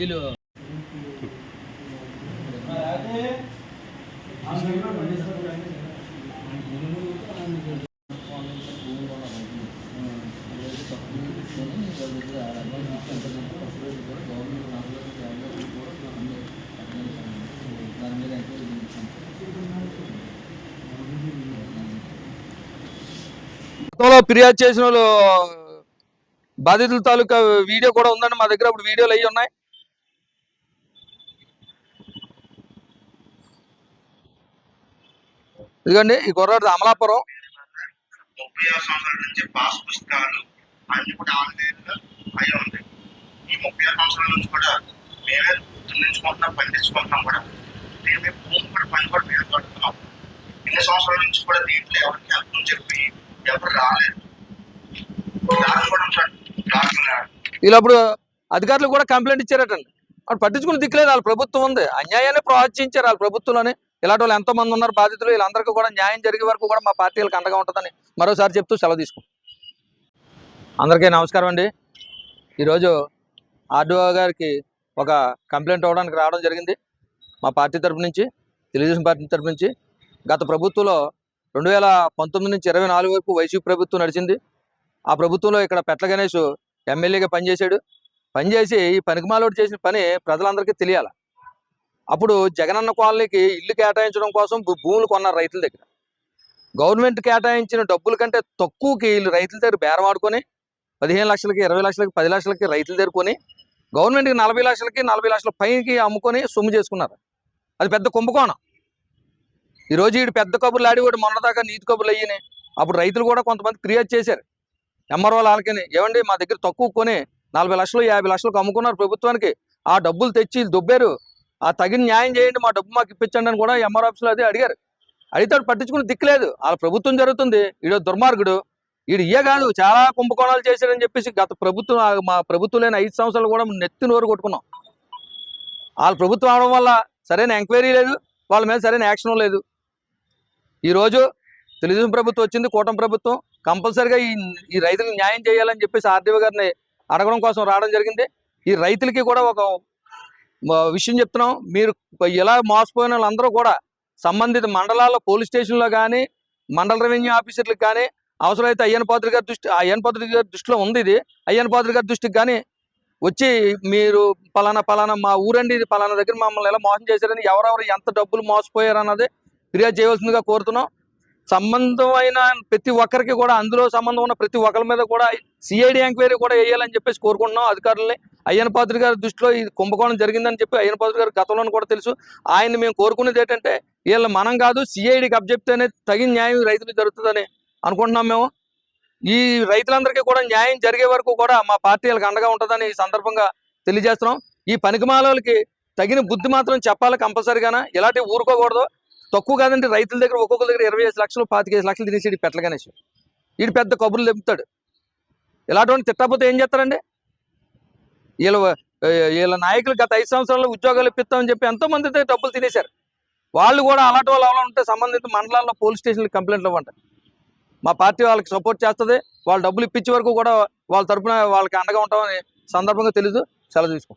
వీళ్ళు గతంలో ఫిర్యాదు చేసిన వాళ్ళు బాధితుల తాలూకా వీడియో కూడా ఉందండి మా దగ్గర ఇప్పుడు వీడియోలు అయ్యి ఉన్నాయి. ఇదిగోండి ఈ కుర్రాడు అమలాపురం. ముప్పై ఆరు సంవత్సరాల నుంచి పాస్ పుస్తకాలు అన్ని కూడా ఈ ముప్పై ఆరు సంవత్సరాల నుంచి కూడా మేమే పండించుకుంటున్నాం కూడా. మేమే భూమి కూడా పని కూడా మేము పడుతున్నాం ఇన్ని సంవత్సరాల నుంచి కూడా దీంట్లో ఎవరికి అర్థం చెప్పి ఎవరు రాలేదు. వీళ్ళప్పుడు అధికారులు కూడా కంప్లైంట్ ఇచ్చారటండి. అప్పుడు పట్టించుకుని దిక్కులేదు వాళ్ళ ప్రభుత్వం ఉంది. అన్యాయాన్ని ప్రోత్సహించారు వాళ్ళ ప్రభుత్వంలోనే. ఇలాంటి వాళ్ళు ఎంతోమంది ఉన్నారు బాధితులు వీళ్ళందరికీ కూడా న్యాయం జరిగే వరకు కూడా మా పార్టీలకు అండగా ఉంటుందని మరోసారి చెప్తూ సెలవు తీసుకుంటాం. అందరికీ నమస్కారం అండి. ఈరోజు ఆర్డీఓ గారికి ఒక కంప్లైంట్ అవ్వడానికి రావడం జరిగింది. మా పార్టీ తరపు నుంచి తెలుగుదేశం పార్టీ తరపు నుంచి. గత ప్రభుత్వంలో రెండు వేల పంతొమ్మిది నుంచి ఇరవై నాలుగు వరకు వైసీపీ ప్రభుత్వం నడిచింది. ఆ ప్రభుత్వంలో ఇక్కడ పెట్ల గణేష్ ఎమ్మెల్యేగా పనిచేశాడు. పనిచేసి ఈ పనికిమాలోడు చేసిన పని ప్రజలందరికీ తెలియాలి. అప్పుడు జగనన్న కాలనీకి ఇల్లు కేటాయించడం కోసం భూములు కొన్నారు రైతుల దగ్గర. గవర్నమెంట్ కేటాయించిన డబ్బుల కంటే తక్కువకి వీళ్ళు రైతుల దగ్గర బేరం ఆడుకొని పదిహేను లక్షలకి ఇరవై లక్షలకి పది లక్షలకి రైతులు దగ్గరకొని గవర్నమెంట్కి నలభై లక్షలకి నలభై లక్షల పైకి అమ్ముకొని సొమ్ము చేసుకున్నారు. అది పెద్ద కుంభకోణం. ఈరోజు ఈ పెద్ద కబుర్లు ఆడివాడు మొన్నదాకా నీతి కబుర్లు అయ్యినాయి అప్పుడు రైతులు కూడా కొంతమంది క్రియేట్ చేశారు. ఎంఆర్ఓ వాళ్ళకని ఏమండి మా దగ్గర తక్కువ కొని నలభై లక్షలు యాభై లక్షలకు అమ్ముకున్నారు ప్రభుత్వానికి. ఆ డబ్బులు తెచ్చి వీళ్ళు దొబ్బారు. ఆ తగిన న్యాయం చేయండి మా డబ్బు మాకు ఇప్పించండి అని కూడా ఎంఆర్ ఆఫీస్లో అదే అడిగారు. అడిగితే వాడు పట్టించుకుని దిక్కులేదు వాళ్ళ ప్రభుత్వం జరుగుతుంది. ఈడో దుర్మార్గుడు. వీడు ఇయ్యే కాదు చాలా కుంభకోణాలు చేశాడని చెప్పేసి గత ప్రభుత్వం మా ప్రభుత్వం లేని ఐదు సంవత్సరాలు కూడా నెత్తి నోరు కొట్టుకున్నాం. వాళ్ళ ప్రభుత్వం అవడం వల్ల సరైన ఎంక్వైరీ లేదు. వాళ్ళ మీద సరైన యాక్షన్ లేదు. ఈరోజు తెలుగుదేశం ప్రభుత్వం వచ్చింది కూటమి ప్రభుత్వం. కంపల్సరిగా ఈ ఈ రైతులకు న్యాయం చేయాలని చెప్పేసి ఆర్డీఓ గారిని అడగడం కోసం రావడం జరిగింది. ఈ రైతులకి కూడా ఒక విషయం చెప్తున్నాం. మీరు ఇలా మోసపోయిన వాళ్ళందరూ కూడా సంబంధిత మండలాల్లో పోలీస్ స్టేషన్లో కానీ మండల రెవెన్యూ ఆఫీసర్లకు కానీ అవసరమైతే అయ్యన్ పాత్రి గారి దృష్టి అయ్యన్ పాత్రి గారి దృష్టిలో ఉంది ఇది. అయ్యన్ పాత్రి గారి దృష్టికి కానీ వచ్చి మీరు పలానా పలానా మా ఊరండి ఇది పలానా దగ్గర మమ్మల్ని ఎలా మోసం చేశారని ఎవరెవరు ఎంత డబ్బులు మోసపోయారు అన్నది ఫిర్యాదు చేయవలసిందిగా కోరుతున్నాం. సంబంధమైన ప్రతి ఒక్కరికి కూడా అందులో సంబంధం ఉన్న ప్రతి ఒక్కరి మీద కూడా సిఐడి ఎంక్వైరీ కూడా వేయాలని చెప్పేసి కోరుకుంటున్నాం అధికారులని. అయ్యన పాత్రి గారి దృష్టిలో ఇది కుంభకోణం జరిగిందని చెప్పి అయ్యన పాత్రి గారు గతంలోనూ కూడా తెలుసు. ఆయన మేము కోరుకునేది ఏంటంటే వీళ్ళు మనం కాదు సిఐడికి అబ్జెప్తేనే తగిన న్యాయం రైతులు జరుగుతుందని అనుకుంటున్నాం మేము. ఈ రైతులందరికీ కూడా న్యాయం జరిగే వరకు కూడా మా పార్టీలకు అండగా ఉంటుందని ఈ సందర్భంగా తెలియజేస్తున్నాం. ఈ పనికిమాలకి తగిన బుద్ధి మాత్రం చెప్పాలి కంపల్సరీగానా? ఇలాంటి ఊరుకోకూడదు. తక్కువ కాదండి రైతుల దగ్గర ఒక్కొక్క దగ్గర ఇరవై ఐదు లక్షలు పాతికేసి లక్షలు తినేసి పెట్టలగనేసి వీడు పెద్ద కబుర్లు చెప్తాడు. ఇలాంటి తిట్టకపోతే ఏం చేస్తారండి? వీళ్ళ వీళ్ళ నాయకులు గత ఐదు సంవత్సరాల్లో ఉద్యోగాలు ఇప్పిస్తామని చెప్పి ఎంతో మందితో డబ్బులు తినేశారు. వాళ్ళు కూడా అలాంటి వాళ్ళు అలా ఉంటే సంబంధిత మండలాల్లో పోలీస్ స్టేషన్లకు కంప్లైంట్లు ఇవ్వండి. మా పార్టీ వాళ్ళకి సపోర్ట్ చేస్తుంది. వాళ్ళు డబ్బులు ఇప్పించే వరకు కూడా వాళ్ళ తరపున వాళ్ళకి అండగా ఉంటామని సందర్భంగా తెలీదు. సెలవు తీసుకో